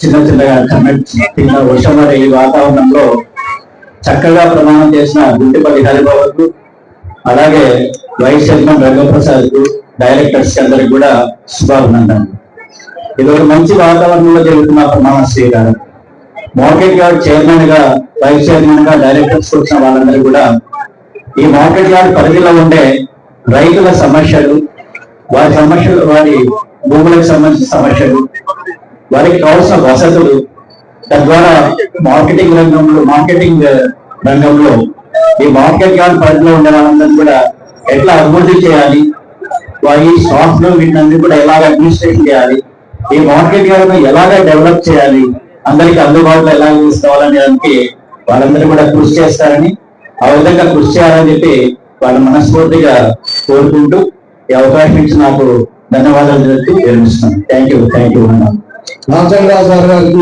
చిన్న చిన్నగా కమెంట్స్ చిన్న వర్షం పడే ఈ వాతావరణంలో చక్కగా ప్రమాణం చేసిన గుంటిపల్లి హరిబాబుకు అలాగే వైస్ చైర్మన్ రంగప్రసాద్కు డైరెక్టర్స్ అందరికి కూడా శుభాభినందనలు. ఇది ఒక మంచి వాతావరణంలో జరుగుతున్న ప్రమాణ స్వీకారం. మార్కెట్ యార్డ్ చైర్మన్గా వైస్ చైర్మన్గా డైరెక్టర్స్ వచ్చిన వాళ్ళందరూ కూడా ఈ మార్కెట్ యార్డ్ పరిధిలో ఉండే రైతుల సమస్యలు వారి సమస్యలు వారి భూములకు సంబంధించిన సమస్యలు వారికి కావాల్సిన వసతులు తద్వారా మార్కెటింగ్ రంగంలో మార్కెటింగ్ రంగంలో ఈ మార్కెట్ యార్డ్ పరిధిలో ఉండే వాళ్ళందరూ కూడా ఎట్లా అభివృద్ధి చేయాలి వారి స్టాఫ్ వీటిని కూడా ఎలాగ అడ్మినిస్ట్రేషన్ చేయాలి ఈ మార్కెట్ యార్డ్ ఎలాగ డెవలప్ చేయాలి అందరికి అందుబాటులో ఎలా తీసుకోవాలని దానికి వాళ్ళందరూ కూడా కృషి చేస్తారని ఆ విధంగా కృషి చేయాలని చెప్పి వాళ్ళ మనస్ఫూర్తిగా కోరుకుంటూ ఈ అవకాశం ఇచ్చి నాకు ధన్యవాదాలు తెలుపుతూ విరమిస్తున్నాను. థ్యాంక్ యూ థ్యాంక్ యూ అన్నాను రాజంగా సార్ గారికి